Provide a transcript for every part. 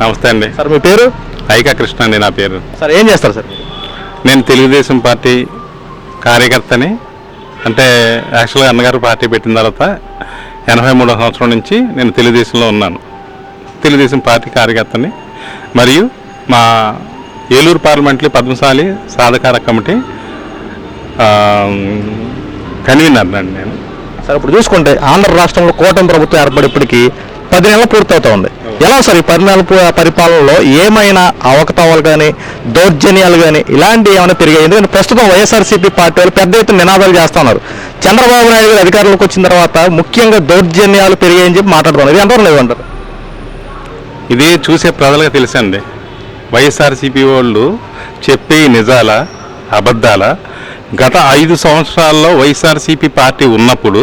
నమస్తే అండి. సార్ మీ పేరు? ఐకా కృష్ణ అండి నా పేరు. సార్ ఏం చేస్తారు సార్ నేను తెలుగుదేశం పార్టీ కార్యకర్తని. అంటే యాక్చువల్గా అన్నగారు పార్టీ పెట్టిన తర్వాత ఎనభై మూడో సంవత్సరం నుంచి నేను తెలుగుదేశంలో ఉన్నాను. తెలుగుదేశం పార్టీ కార్యకర్తని. మరియు మా ఏలూరు పార్లమెంట్లో పద్మశాలి సాధకార కమిటీ కన్వీనర్ అండి నేను. సార్ ఇప్పుడు చూసుకుంటే ఆంధ్ర రాష్ట్రంలో కూటమి ప్రభుత్వం ఏర్పడిప్పటికి పది నెలలు పూర్తవుతా ఉంది. ఎలా సార్ ఈ పరిణామ పరిపాలనలో ఏమైనా అవకతవలు కానీ దౌర్జన్యాలు కానీ ఇలాంటివి ఏమైనా పెరిగాయి ఎందుకంటే ప్రస్తుతం వైఎస్ఆర్సీపీ పార్టీ వాళ్ళు పెద్ద ఎత్తున నినాదాలు చేస్తున్నారు చంద్రబాబు నాయుడు గారు అధికారంలోకి వచ్చిన తర్వాత ముఖ్యంగా దౌర్జన్యాలు పెరిగాయని చెప్పి మాట్లాడుతున్నారు. ఇది ఎంతవరకు లేదంటారు ఇది చూసే ప్రజలకు తెలుసండి. వైఎస్ఆర్సీపీ వాళ్ళు చెప్పే నిజాల అబద్ధాల గత ఐదు సంవత్సరాల్లో వైఎస్ఆర్సీపీ పార్టీ ఉన్నప్పుడు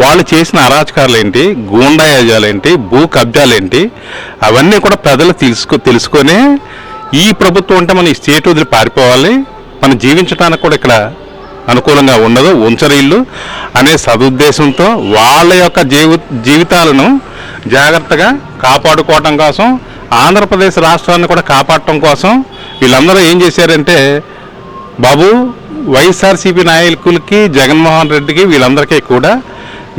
వాళ్ళు చేసిన అరాచకాలేంటి గూండాయాజాలేంటి భూ కబ్జాలేంటి అవన్నీ కూడా ప్రజలు తెలుసుకో తెలుసుకొని ఈ ప్రభుత్వం అంటే మనం ఈ స్టేట్ వదిలి పారిపోవాలి. మనం జీవించడానికి కూడా ఇక్కడ అనుకూలంగా ఉండదు. ఉంచరీళ్ళు అనే సదుద్దేశంతో వాళ్ళ యొక్క జీవి జీవితాలను జాగ్రత్తగా కాపాడుకోవటం కోసం ఆంధ్రప్రదేశ్ రాష్ట్రాన్ని కూడా కాపాడటం కోసం వీళ్ళందరూ ఏం చేశారంటే బాబు వైఎస్ఆర్సీపీ నాయకులకి జగన్మోహన్ రెడ్డికి వీళ్ళందరికీ కూడా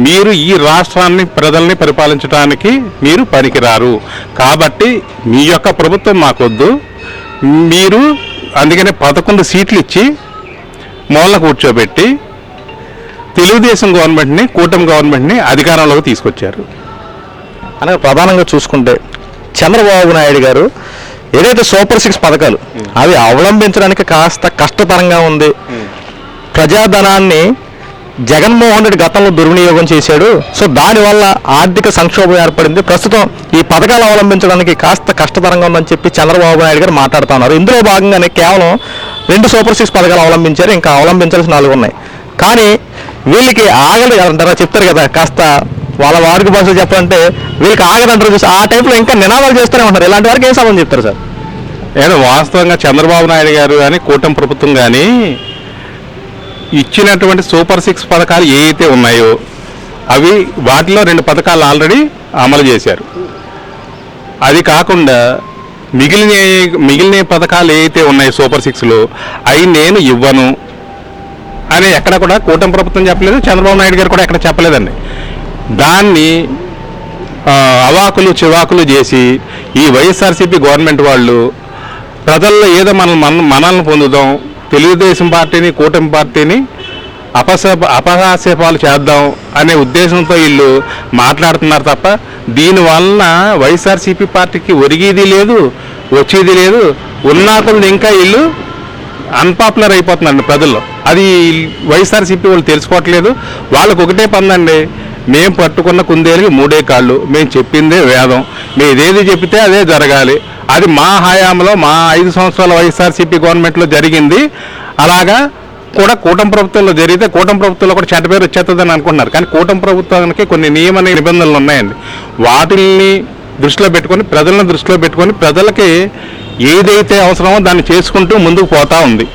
మీరు ఈ రాష్ట్రాన్ని ప్రజల్ని పరిపాలించడానికి మీరు పనికిరారు. కాబట్టి మీ యొక్క ప్రభుత్వం మాకొద్దు. మీరు అందుకనే పదకొండు సీట్లు ఇచ్చి మూల కూర్చోబెట్టి తెలుగుదేశం గవర్నమెంట్ని కూటమి గవర్నమెంట్ని అధికారంలోకి తీసుకొచ్చారు. అనగా ప్రధానంగా చూసుకుంటే చంద్రబాబు నాయుడు గారు ఏదైతే సూపర్ సిక్స్ పథకాలు అవి అవలంబించడానికి కాస్త కష్టతరంగా ఉంది. ప్రజాధనాన్ని జగన్మోహన్ రెడ్డి గతంలో దుర్వినియోగం చేశాడు. సో దానివల్ల ఆర్థిక సంక్షోభం ఏర్పడింది. ప్రస్తుతం ఈ పథకాలు అవలంబించడానికి కాస్త కష్టతరంగా ఉందని చెప్పి చంద్రబాబు నాయుడు గారు మాట్లాడుతున్నారు ఇందులో భాగంగానే కేవలం రెండు సూపర్ సిక్స్ పథకాలు అవలంబించారు. ఇంకా అవలంబించాల్సిన నాలుగు ఉన్నాయి. కానీ వీళ్ళకి ఆగలి అంటారా? చెప్తారు కదా. కాస్త వాళ్ళ వారికి భాషలో చెప్పాలంటే వీళ్ళకి ఆగదంటారు చూసి ఆ టైంలో ఇంకా నినాదాలు చేస్తూనే ఉంటారు ఇలాంటి వారికి ఏం సంబంధం చెప్తారు సార్? ఏదో వాస్తవంగా చంద్రబాబు నాయుడు గారు కానీ కూటమి ప్రభుత్వం కానీ ఇచ్చినటువంటి సూపర్ సిక్స్ పథకాలు ఏ అయితే ఉన్నాయో అవి వాటిలో రెండు పథకాలు ఆల్రెడీ అమలు చేశారు. అది కాకుండా మిగిలిన మిగిలిన పథకాలు ఏవైతే ఉన్నాయో సూపర్ సిక్స్లో అవి నేను ఇవ్వను అని ఎక్కడ కూడా కూటమి ప్రభుత్వం చెప్పలేదు చంద్రబాబు నాయుడు గారు కూడా ఎక్కడ చెప్పలేదండి. దాన్ని అవాకులు చివాకులు చేసి ఈ వైఎస్ఆర్సీపీ గవర్నమెంట్ వాళ్ళు ప్రజల్లో ఏదో మనం మన మనల్ని పొందుదాం తెలుగుదేశం పార్టీని కూటమి పార్టీని అపస అపహాస్యపాలు చేద్దాం అనే ఉద్దేశంతో వీళ్ళు మాట్లాడుతున్నారు తప్ప దీనివలన వైఎస్ఆర్సీపీ పార్టీకి ఒరిగేది లేదు వచ్చేది లేదు. ఉన్నా కొంత ఇంకా వీళ్ళు అన్పాపులర్ అయిపోతుందండి ప్రజల్లో. అది వైఎస్ఆర్సీపీ వాళ్ళు తెలుసుకోవట్లేదు. వాళ్ళకు ఒకటే పందండి మేము పట్టుకున్న కుందేలుకి మూడే కాళ్ళు మేము చెప్పిందే వేదం. మేము ఇదేది చెప్తే అదే జరగాలి. అది మా హయాంలో మా ఐదు సంవత్సరాల వైఎస్ఆర్సీపీ గవర్నమెంట్లో జరిగింది. అలాగా కూడా కూటమి ప్రభుత్వంలో జరిగితే కూటమి ప్రభుత్వంలో కూడా చెడ్డ పేరు వచ్చేస్తుందని అనుకుంటున్నారు. కానీ కూటమి ప్రభుత్వానికి కొన్ని నియమ నిబంధనలు ఉన్నాయండి. వాటిల్ని దృష్టిలో పెట్టుకొని ప్రజలను దృష్టిలో పెట్టుకొని ప్రజలకి ఏదైతే అవసరమో దాన్ని చేసుకుంటూ ముందుకు పోతూ ఉంది.